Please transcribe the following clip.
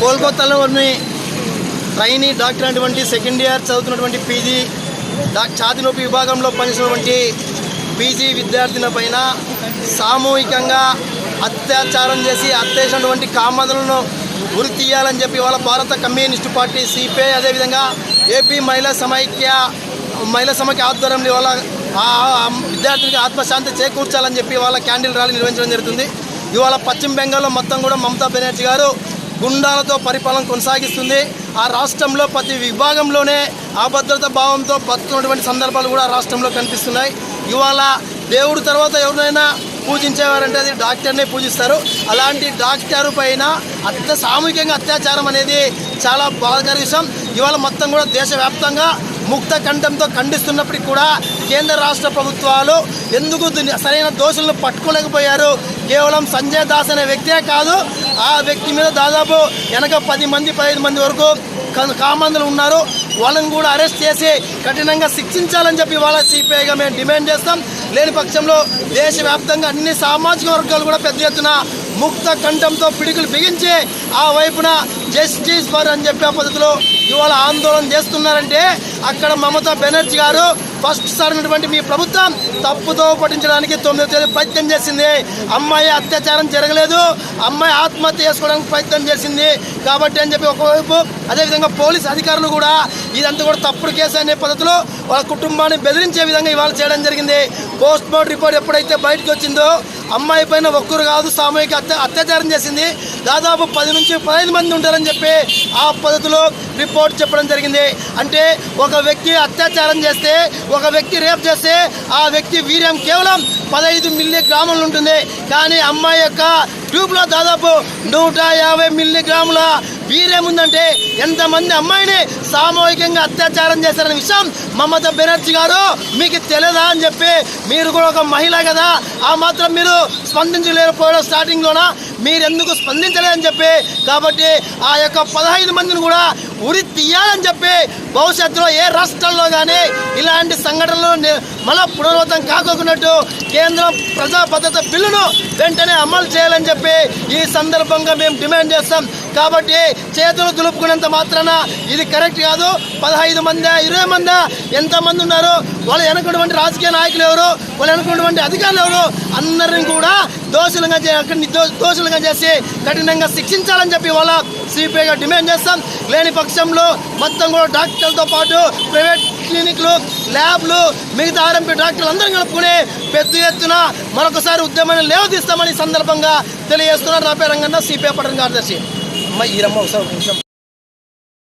కోల్కతాలోని trainee doctor అటువంటి second year చదువుతున్నటువంటి పీజీ డాక్ ఛాతి విభాగంలో పనిచేసినటువంటి పీజీ విద్యార్థిని పైన సామూహికంగా అత్యాచారం చేసి హత్య కామదలను గురి ఉరి తీయాలని చెప్పి వాళ్ళ భారత కమ్యూనిస్టు పార్టీ సిపిఐ అదేవిధంగా ఏపీ మహిళా సమైక్య మహిళా సమైక్య ఆధ్వర్యంలో వాళ్ళ విద్యార్థులకి ఆత్మశాంతి చేకూర్చాలని చెప్పి వాళ్ళ క్యాండిల్ ర్యాలీ నిర్వహించడం జరుగుతుంది. ఇవాళ పశ్చిమ బెంగాల్లో మొత్తం కూడా మమతా బెనర్జీ గారు గుండాలతో పరిపాలన కొనసాగిస్తుంది. ఆ రాష్ట్రంలో ప్రతి విభాగంలోనే అభద్రత భావంతో బతుకున్నటువంటి సందర్భాలు కూడా రాష్ట్రంలో కనిపిస్తున్నాయి. ఇవాళ దేవుడు తర్వాత ఎవరినైనా పూజించేవారంటే అది డాక్టర్నే పూజిస్తారు. అలాంటి డాక్టర్ పైన అత్య సామూహికంగా అత్యాచారం అనేది చాలా బాధాకర విషయం ఇవాళ మొత్తం కూడా దేశవ్యాప్తంగా ముక్త కంఠంతో ఖండిస్తున్నప్పటికీ కూడా కేంద్ర రాష్ట్ర ప్రభుత్వాలు ఎందుకు సరైన దోషులను పట్టుకోలేకపోయారు? కేవలం సంజయ్ దాస్ అనే వ్యక్తే కాదు ఆ వ్యక్తి మీద దాదాపు వెనక పది మంది పదిహేను మంది వరకు కామందులు ఉన్నారు. వాళ్ళని కూడా అరెస్ట్ చేసి కఠినంగా శిక్షించాలని చెప్పి వాళ్ళ సిపిఐగా మేము డిమాండ్ చేస్తాం. లేని పక్షంలో దేశవ్యాప్తంగా అన్ని సామాజిక వర్గాలు కూడా పెద్ద ఎత్తున ముక్త కంఠంతో పిడుకులు బిగించి ఆ వైపున జస్టిస్ ఫర్ అని చెప్పే పద్ధతిలో ఇవాళ ఆందోళన చేస్తున్నారంటే అక్కడ మమతా బెనర్జీ గారు ఫస్ట్ సార్ ఉన్నటువంటి మీ ప్రభుత్వం తప్పుతో పట్టించడానికి తొమ్మిదో తేదీ ప్రయత్నం చేసింది. అమ్మాయి అత్యాచారం జరగలేదు. అమ్మాయి ఆత్మహత్య చేసుకోవడానికి ప్రయత్నం చేసింది. కాబట్టి అని చెప్పి ఒకవైపు అదేవిధంగా పోలీస్ అధికారులు కూడా ఇదంతా కూడా తప్పుడు కేసు అనే పద్ధతిలో వాళ్ళ కుటుంబాన్ని బెదిరించే విధంగా ఇవాళ చేయడం జరిగింది. పోస్ట్ మార్టం రిపోర్ట్ ఎప్పుడైతే బయటకు వచ్చిందో అమ్మాయి పైన ఒక్కరు కాదు సామూహిక అత్య అత్యాచారం చేసింది. దాదాపు పది నుంచి పదహైదు మంది ఉంటారని చెప్పి ఆ పద్ధతిలో రిపోర్ట్ చెప్పడం జరిగింది. అంటే ఒక వ్యక్తి అత్యాచారం చేస్తే ఒక వ్యక్తి రేప్ చేస్తే ఆ వ్యక్తి వీర్యం కేవలం పదహైదు మిల్లీ గ్రాములు ఉంటుంది. కానీ అమ్మాయి యొక్క ట్యూబ్లో దాదాపు నూట యాభై మిల్లీగ్రాముల గ్రాముల ఎంతమంది అమ్మాయిని సామూహికంగా అత్యాచారం చేశారనే విషయం మమతా బెనర్జీ గారు మీకు తెలియదా అని చెప్పి మీరు కూడా ఒక మహిళ కదా ఆ మాత్రం మీరు స్పందించలేకపోవడం స్టార్టింగ్లోన? మీరు ఎందుకు స్పందించలేదని చెప్పి కాబట్టి ఆ యొక్క పదహైదు మందిని కూడా ఉరి తీయాలని చెప్పి భవిష్యత్తులో ఏ రాష్ట్రాల్లో కానీ ఇలాంటి సంఘటనలు మళ్ళా పునరావృతం కాకోకున్నట్టు కేంద్రం ప్రజా భద్రత బిల్లును వెంటనే అమలు చేయాలని చెప్పి ఈ సందర్భంగా మేము డిమాండ్ చేస్తాం. కాబట్టి చేతులు దులుపుకున్నంత మాత్రాన ఇది కరెక్ట్ కాదు. పదహైదు మంది ఇరవై మంది ఎంతమంది ఉన్నారు వాళ్ళు వెనకటువంటి రాజకీయ నాయకులు ఎవరు వాళ్ళు వెనకటువంటి అధికారులు ఎవరు అందరిని కూడా దోషులుగా చే- అక్కడ దోషులుగా చేసి కఠినంగా శిక్షించాలని చెప్పి వాళ్ళ సిపిఐగా డిమాండ్ చేస్తాం. లేని పక్షంలో మొత్తం కూడా డాక్టర్లతో పాటు ప్రైవేట్ క్లినిక్లు ల్యాబ్లు మిగతా ఆర్ఎంపీ డాక్టర్లు అందరం కలుపుకుని పెద్ద ఎత్తున మరొకసారి ఉద్యమాన్ని లేవదీస్తామని ఈ సందర్భంగా తెలియజేస్తున్నారు. నా పేరు రంగన్న సిపిఐ పట్టణ కార్యదర్శి. Mấy gì 收